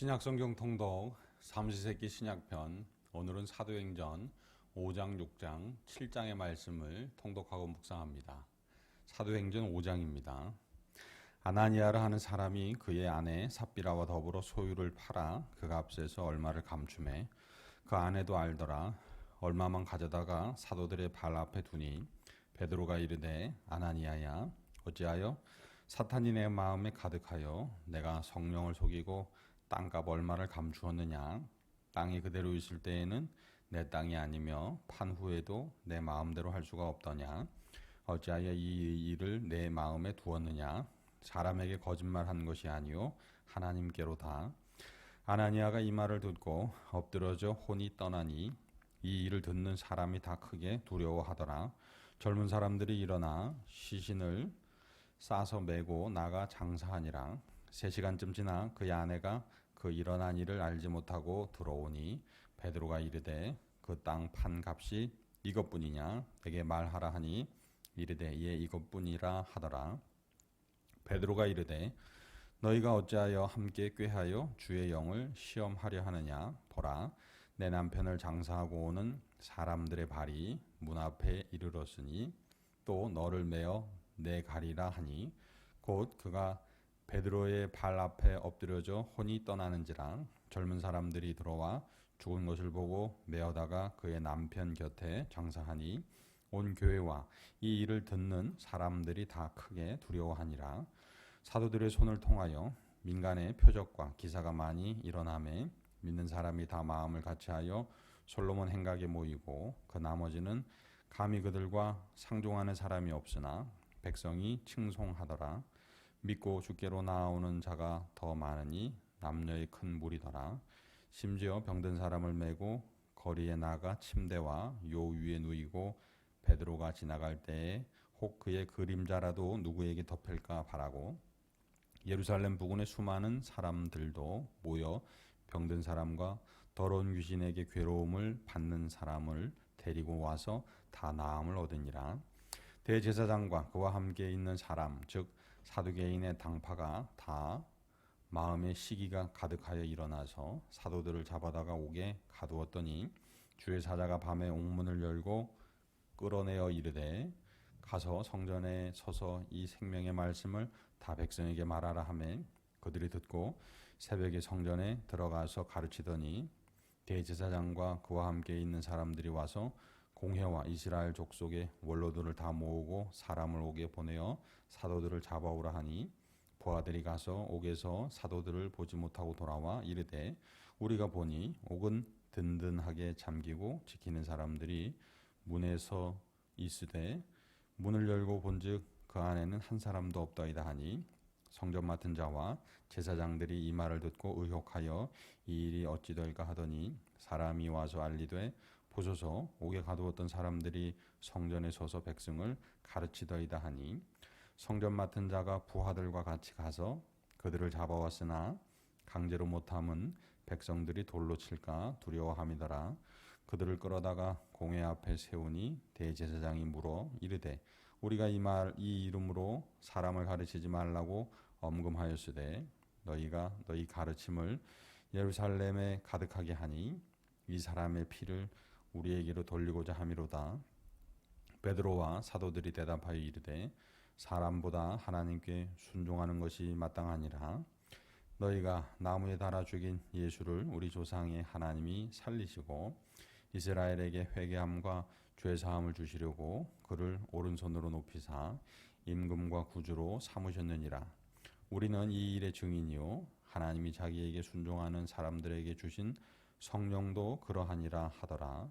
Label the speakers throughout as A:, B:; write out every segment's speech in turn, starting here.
A: 신약성경 통독 삼시세기 신약편 오늘은 사도행전 5장, 6장, 7장의 말씀을 통독하고 묵상합니다. 사도행전 5장입니다. 아나니아라 하는 사람이 그의 아내 삽비라와 더불어 소유를 팔아 그 값에서 얼마를 감춤해 그 아내도 알더라 얼마만 가져다가 사도들의 발 앞에 두니 베드로가 이르되 아나니아야 어찌하여 사탄이 내 마음에 가득하여 내가 성령을 속이고 땅값 얼마를 감추었느냐? 땅이 그대로 있을 때에는 내 땅이 아니며 판 후에도 내 마음대로 할 수가 없더냐? 어찌하여 이 일을 내 마음에 두었느냐? 사람에게 거짓말한 것이 아니요 하나님께로다. 아나니아가 이 말을 듣고 엎드러져 혼이 떠나니 이 일을 듣는 사람이 다 크게 두려워하더라. 젊은 사람들이 일어나 시신을 싸서 메고 나가 장사하니라. 세 시간쯤 지나 그의 아내가 그 일어난 일을 알지 못하고 들어오니 베드로가 이르되 그 땅 판 값이 이것뿐이냐? 내게 말하라 하니 이르되 예 이것뿐이라 하더라. 베드로가 이르되 너희가 어찌하여 함께 꾀하여 주의 영을 시험하려 하느냐? 보라 내 남편을 장사하고 오는 사람들의 발이 문 앞에 이르렀으니 또 너를 메어 내 가리라 하니 곧 그가 베드로의 발 앞에 엎드려져 혼이 떠나는지라 젊은 사람들이 들어와 죽은 것을 보고 메어다가 그의 남편 곁에 장사하니 온 교회와 이 일을 듣는 사람들이 다 크게 두려워하니라. 사도들의 손을 통하여 민간의 표적과 기사가 많이 일어남에 믿는 사람이 다 마음을 같이하여 솔로몬 행각에 모이고 그 나머지는 감히 그들과 상종하는 사람이 없으나 백성이 칭송하더라 믿고 주께로 나오는 자가 더 많으니 남녀의 큰 무리더라. 심지어 병든 사람을 메고 거리에 나가 침대와 요 위에 누이고 베드로가 지나갈 때에 혹 그의 그림자라도 누구에게 덮일까 바라고 예루살렘 부근의 수많은 사람들도 모여 병든 사람과 더러운 귀신에게 괴로움을 받는 사람을 데리고 와서 다 나음을 얻으니라. 대제사장과 그와 함께 있는 사람 즉 사두개인의 당파가 다 마음의 시기가 가득하여 일어나서 사도들을 잡아다가 옥에 가두었더니 주의 사자가 밤에 옥문을 열고 끌어내어 이르되 가서 성전에 서서 이 생명의 말씀을 다 백성에게 말하라 하매 그들이 듣고 새벽에 성전에 들어가서 가르치더니 대제사장과 그와 함께 있는 사람들이 와서 공회와 이스라엘 족속의 원로들을 다 모으고 사람을 옥에 보내어 사도들을 잡아오라 하니 부하들이 가서 옥에서 사도들을 보지 못하고 돌아와 이르되 우리가 보니 옥은 든든하게 잠기고 지키는 사람들이 문에서 있으되 문을 열고 본즉 그 안에는 한 사람도 없더이다 하니 성전 맡은 자와 제사장들이 이 말을 듣고 의혹하여 이 일이 어찌 될까 하더니 사람이 와서 알리되 보소서. 옥에 가두었던 사람들이 성전에 서서 백성을 가르치더이다 하니 성전 맡은 자가 부하들과 같이 가서 그들을 잡아왔으나 강제로 못함은 백성들이 돌로 칠까 두려워함이더라. 그들을 끌어다가 공회 앞에 세우니 대제사장이 물어 이르되 우리가 이 말 이 이름으로 사람을 가르치지 말라고 엄금하였으되 너희가 너희 가르침을 예루살렘에 가득하게 하니 이 사람의 피를 우리에게로 돌리고자 함이로다. 베드로와 사도들이 대답하여 이르되 사람보다 하나님께 순종하는 것이 마땅하니라. 너희가 나무에 달아 죽인 예수를 우리 조상의 하나님이 살리시고 이스라엘에게 회개함과 죄 사함을 주시려고 그를 오른손으로 높이사 임금과 구주로 삼으셨느니라. 우리는 이 일의 증인이요 하나님이 자기에게 순종하는 사람들에게 주신 성령도 그러하니라 하더라.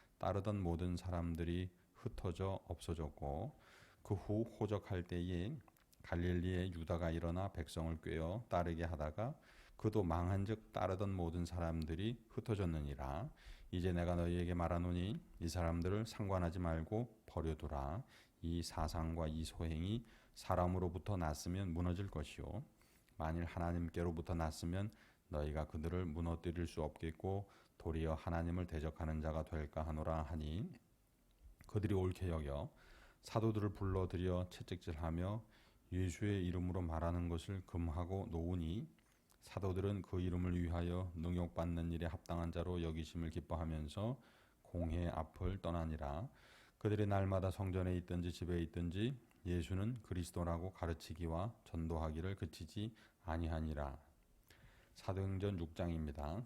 A: 따르던 모든 사람들이 흩어져 없어졌고 그 후 호적할 때에 갈릴리의 유다가 일어나 백성을 꿰어 따르게 하다가 그도 망한즉 따르던 모든 사람들이 흩어졌느니라. 이제 내가 너희에게 말하노니 이 사람들을 상관하지 말고 버려두라. 이 사상과 이 소행이 사람으로부터 났으면 무너질 것이요. 만일 하나님께로부터 났으면 너희가 그들을 무너뜨릴 수 없겠고 도리어 하나님을 대적하는 자가 될까 하노라 하니 그들이 옳게 여겨 사도들을 불러들여 채찍질하며 예수의 이름으로 말하는 것을 금하고 놓으니 사도들은 그 이름을 위하여 능욕받는 일에 합당한 자로 여기심을 기뻐하면서 공회 앞을 떠나니라 그들이 날마다 성전에 있든지 집에 있든지 예수는 그리스도라고 가르치기와 전도하기를 그치지 아니하니라 사도행전 6장입니다.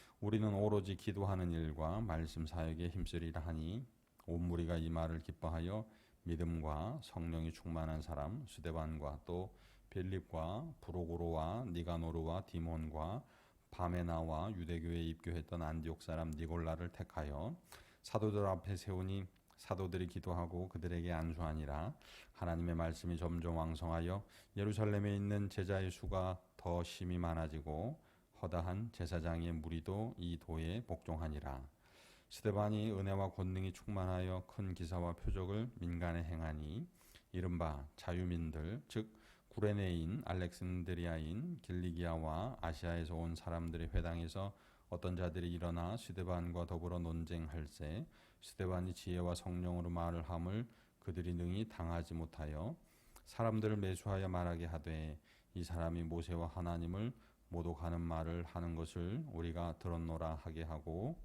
A: 우리는 오로지 기도하는 일과 말씀 사역에 힘쓰리라 하니 온 무리가 이 말을 기뻐하여 믿음과 성령이 충만한 사람 수데반과 또 빌립과 브로고로와 니가노르와 디몬과 바메나와 유대교에 입교했던 안디옥 사람 니골라를 택하여 사도들 앞에 세우니 사도들이 기도하고 그들에게 안수하니라. 하나님의 말씀이 점점 왕성하여 예루살렘에 있는 제자의 수가 더 심히 많아지고 허다한 제사장의 무리도 이 도에 복종하니라. 스데반이 은혜와 권능이 충만하여 큰 기사와 표적을 민간에 행하니 이른바 자유민들 즉 구레네인 알렉산드리아인 길리기아와 아시아에서 온 사람들의 회당에서 어떤 자들이 일어나 스데반과 더불어 논쟁할세 스데반이 지혜와 성령으로 말을 함을 그들이 능히 당하지 못하여 사람들을 매수하여 말하게 하되 이 사람이 모세와 하나님을 모독하는 말을 하는 것을 우리가 들었노라 하게 하고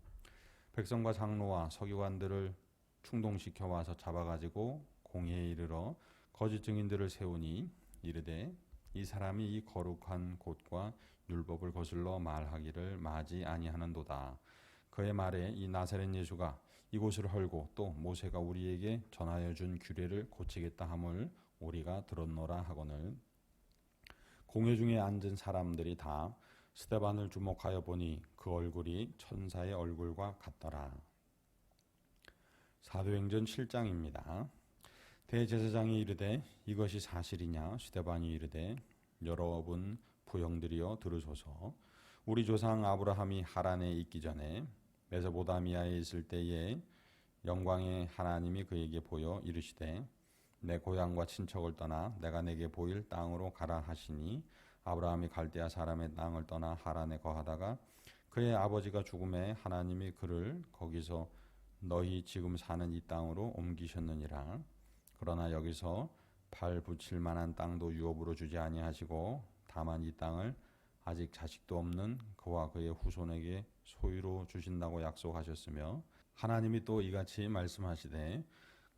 A: 백성과 장로와 서기관들을 충동시켜 와서 잡아가지고 공회에 이르러 거짓 증인들을 세우니 이르되 이 사람이 이 거룩한 곳과 율법을 거슬러 말하기를 마지 아니하는도다. 그의 말에 이 나사렛 예수가 이곳을 헐고 또 모세가 우리에게 전하여 준 규례를 고치겠다 함을 우리가 들었노라 하거늘 공회 중에 앉은 사람들이 다 스테반을 주목하여 보니 그 얼굴이 천사의 얼굴과 같더라. 사도행전 7장입니다. 대제사장이 이르되 이것이 사실이냐 스테반이 이르되 여러분 부형들이여 들으소서 우리 조상 아브라함이 하란에 있기 전에 메소보다미아에 있을 때에 영광의 하나님이 그에게 보여 이르시되 내 고향과 친척을 떠나 내가 내게 보일 땅으로 가라 하시니 아브라함이 갈대아 사람의 땅을 떠나 하란에 거하다가 그의 아버지가 죽음에 하나님이 그를 거기서 너희 지금 사는 이 땅으로 옮기셨느니라. 그러나 여기서 발 붙일 만한 땅도 유업으로 주지 아니하시고 다만 이 땅을 아직 자식도 없는 그와 그의 후손에게 소유로 주신다고 약속하셨으며 하나님이 또 이같이 말씀하시되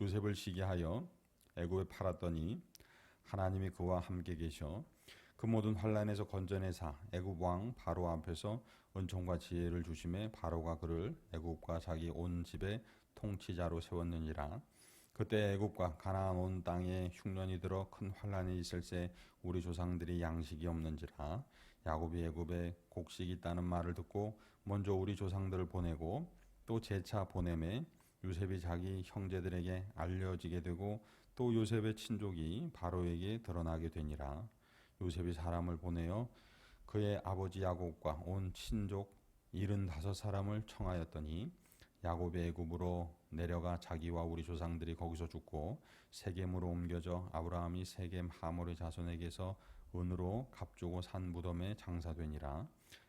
A: 요셉을 시게 하여 애굽에 팔았더니 하나님이 그와 함께 계셔 그 모든 환란에서 건져내사 애굽 왕 바로 앞에서 은총과 지혜를 주심에 바로가 그를 애굽과 자기 온 집의 통치자로 세웠느니라. 그때 애굽과 가나안 온 땅에 흉년이 들어 큰 환란이 있을새 우리 조상들이 양식이 없는지라. 야곱이 애굽에 곡식이 있다는 말을 듣고 먼저 우리 조상들을 보내고 또 재차 보내매 요셉이 자기 형제들에게 알려지게 되고 또 요셉의 친족이 바로에게 드러나게 되니라. 요셉이 사람을 보내어 그의 아버지 야곱과 온 친족 일흔다섯 사람을 청하였더니 야곱의 애굽으로 내려가 자기와 우리 조상들이 거기서 죽고 세겜으로 옮겨져 아브라함이 세겜 하몰의 자손에게서 은으로 값주고 산 무덤에 장사되니라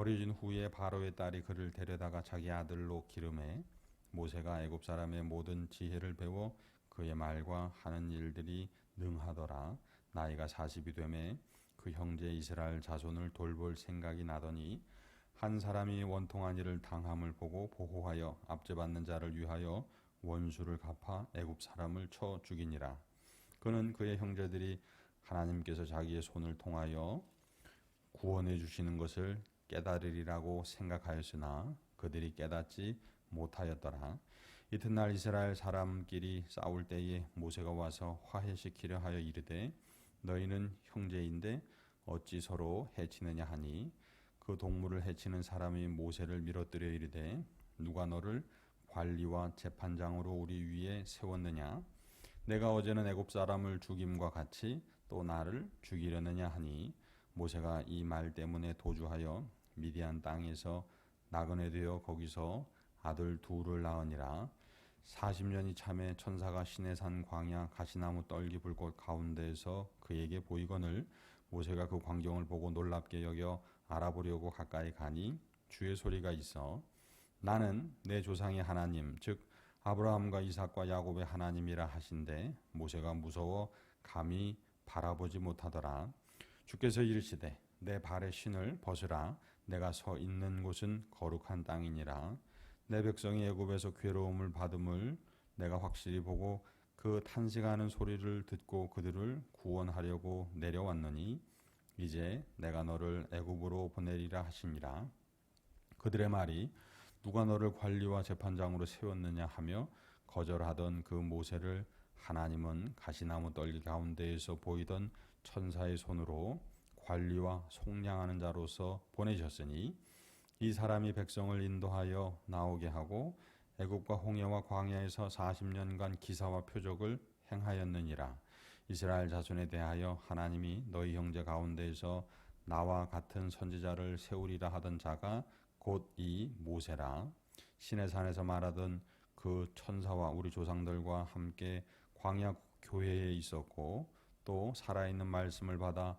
A: 버려진 후에 바로의 딸이 그를 데려다가 자기 아들로 기름해 모세가 애굽 사람의 모든 지혜를 배워 그의 말과 하는 일들이 능하더라. 나이가 40이 되매 그 형제 이스라엘 자손을 돌볼 생각이 나더니 한 사람이 원통한 일을 당함을 보고 보호하여 압제받는 자를 위하여 원수를 갚아 애굽 사람을 쳐 죽이니라. 그는 그의 형제들이 하나님께서 자기의 손을 통하여 구원해 주시는 것을 깨달으리라고 생각하였으나 그들이 깨닫지 못하였더라. 이튿날 이스라엘 사람끼리 싸울 때에 모세가 와서 화해시키려 하여 이르되 너희는 형제인데 어찌 서로 해치느냐 하니? 그 동물을 해치는 사람이 모세를 밀어뜨려 이르되 누가 너를 관리와 재판장으로 우리 위에 세웠느냐? 내가 어제는 애굽 사람을 죽임과 같이 또 나를 죽이려느냐 하니? 모세가 이 말 때문에 도주하여 미디안 땅에서 나그네 되어 거기서 아들 둘을 낳으니라. 40년이 참에 천사가 시내산 광야 가시나무 떨기 불꽃 가운데에서 그에게 보이거늘 모세가 그 광경을 보고 놀랍게 여겨 알아보려고 가까이 가니 주의 소리가 있어. 나는 내 조상의 하나님 즉 아브라함과 이삭과 야곱의 하나님이라 하신데 모세가 무서워 감히 바라보지 못하더라. 주께서 이르시되 내 발의 신을 벗으라 내가 서 있는 곳은 거룩한 땅이니라. 내 백성이 애굽에서 괴로움을 받음을 내가 확실히 보고 그 탄식하는 소리를 듣고 그들을 구원하려고 내려왔느니 이제 내가 너를 애굽으로 보내리라 하시니라. 그들의 말이 누가 너를 관리와 재판장으로 세웠느냐 하며 거절하던 그 모세를 하나님은 가시나무 떨기 가운데에서 보이던 천사의 손으로 관리와 속량하는 자로서 보내셨으니 이 사람이 백성을 인도하여 나오게 하고 애굽과 홍해와 광야에서 40년간 기사와 표적을 행하였느니라. 이스라엘 자손에 대하여 하나님이 너희 형제 가운데에서 나와 같은 선지자를 세우리라 하던 자가 곧 이 모세라. 신의 산에서 말하던 그 천사와 우리 조상들과 함께 광야 교회에 있었고 또 살아있는 말씀을 받아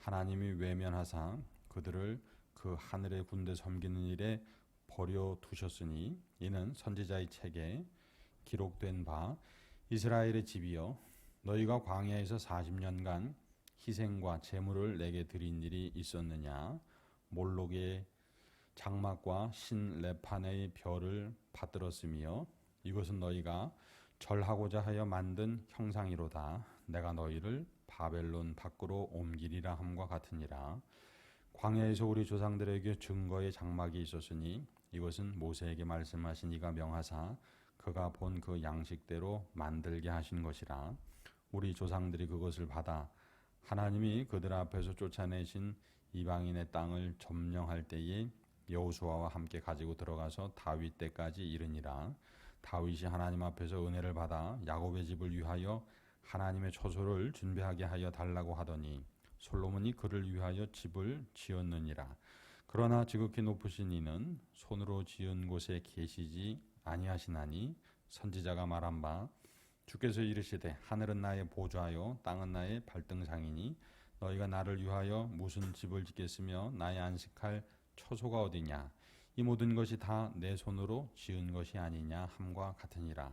A: 하나님이 외면하사 그들을 그 하늘의 군대 섬기는 일에 버려 두셨으니 이는 선지자의 책에 기록된 바 이스라엘의 집이여 너희가 광야에서 40년간 희생과 제물을 내게 드린 일이 있었느냐? 몰록의 장막과 신 레판의 별을 받들었으며 이것은 너희가 절하고자 하여 만든 형상이로다 내가 너희를 바벨론 밖으로 옮기리라 함과 같으니라. 광야에서 우리 조상들에게 증거의 장막이 있었으니 이것은 모세에게 말씀하신 이가 명하사 그가 본 그 양식대로 만들게 하신 것이라. 우리 조상들이 그것을 받아 하나님이 그들 앞에서 쫓아내신 이방인의 땅을 점령할 때에 여호수아와 함께 가지고 들어가서 다윗 때까지 이르니라. 다윗이 하나님 앞에서 은혜를 받아 야곱의 집을 위하여 하나님의 처소를 준비하게 하여 달라고 하더니 솔로몬이 그를 위하여 집을 지었느니라. 그러나 지극히 높으신 이는 손으로 지은 곳에 계시지 아니하시나니 선지자가 말한 바 주께서 이르시되 하늘은 나의 보좌요 땅은 나의 발등상이니 너희가 나를 위하여 무슨 집을 짓겠으며 나의 안식할 처소가 어디냐? 이 모든 것이 다 내 손으로 지은 것이 아니냐? 함과 같으니라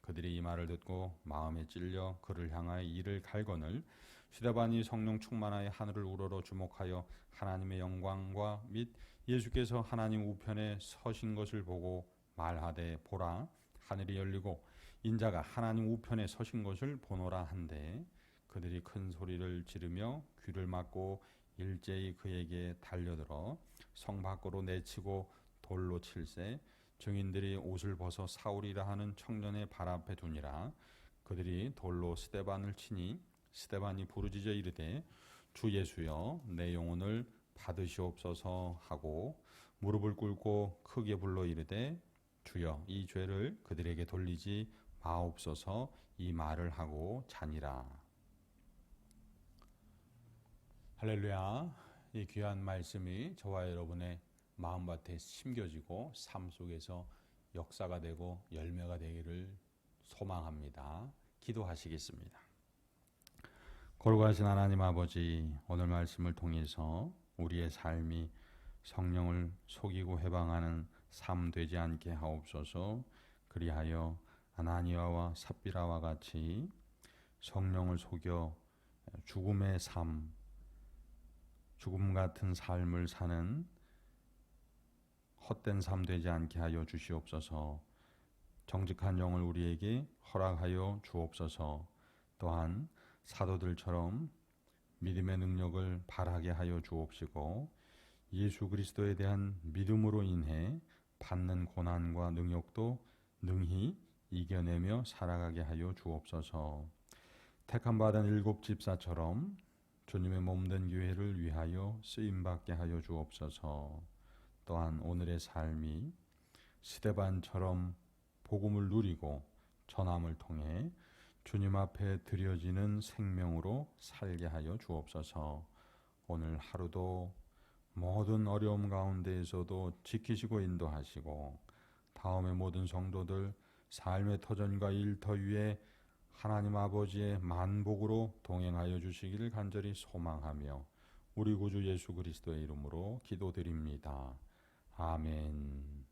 A: 그들이 이 말을 듣고 마음에 찔려 그를 향하여 이를 갈거늘 시다반이 성령 충만하여 하늘을 우러러 주목하여 하나님의 영광과 및 예수께서 하나님 우편에 서신 것을 보고 말하되 보라 하늘이 열리고 인자가 하나님 우편에 서신 것을 보노라 한데 그들이 큰 소리를 지르며 귀를 막고 일제히 그에게 달려들어 성 밖으로 내치고 돌로 칠세 증인들이 옷을 벗어 사울이라 하는 청년의 발 앞에 두니라. 그들이 돌로 스데반을 치니 스데반이 부르짖어 이르되 주 예수여 내 영혼을 받으시옵소서 하고 무릎을 꿇고 크게 불러 이르되 주여 이 죄를 그들에게 돌리지 마옵소서. 이 말을 하고 자니라. 할렐루야. 이 귀한 말씀이 저와 여러분의 마음밭에 심겨지고 삶 속에서 역사가 되고 열매가 되기를 소망합니다. 기도하시겠습니다. 거룩하신 하나님 아버지 오늘 말씀을 통해서 우리의 삶이 성령을 속이고 해방하는 삶 되지 않게 하옵소서 그리하여 아나니아와 삽비라와 같이 성령을 속여 죽음의 삶 죽음 같은 삶을 사는 헛된 삶 되지 않게 하여 주시옵소서. 정직한 영을 우리에게 허락하여 주옵소서. 또한 사도들처럼 믿음의 능력을 발하게 하여 주옵시고 예수 그리스도에 대한 믿음으로 인해 받는 고난과 능력도 능히 이겨내며 살아가게 하여 주옵소서. 택함 받은 일곱 집사처럼 주님의 몸된 교회를 위하여 쓰임 받게 하여 주옵소서. 또한 오늘의 삶이 스데반처럼 복음을 누리고 전함을 통해 주님 앞에 드려지는 생명으로 살게 하여 주옵소서. 오늘 하루도 모든 어려움 가운데에서도 지키시고 인도하시고 다음의 모든 성도들 삶의 터전과 일터 위에 하나님 아버지의 만복으로 동행하여 주시기를 간절히 소망하며 우리 구주 예수 그리스도의 이름으로 기도드립니다. 아멘.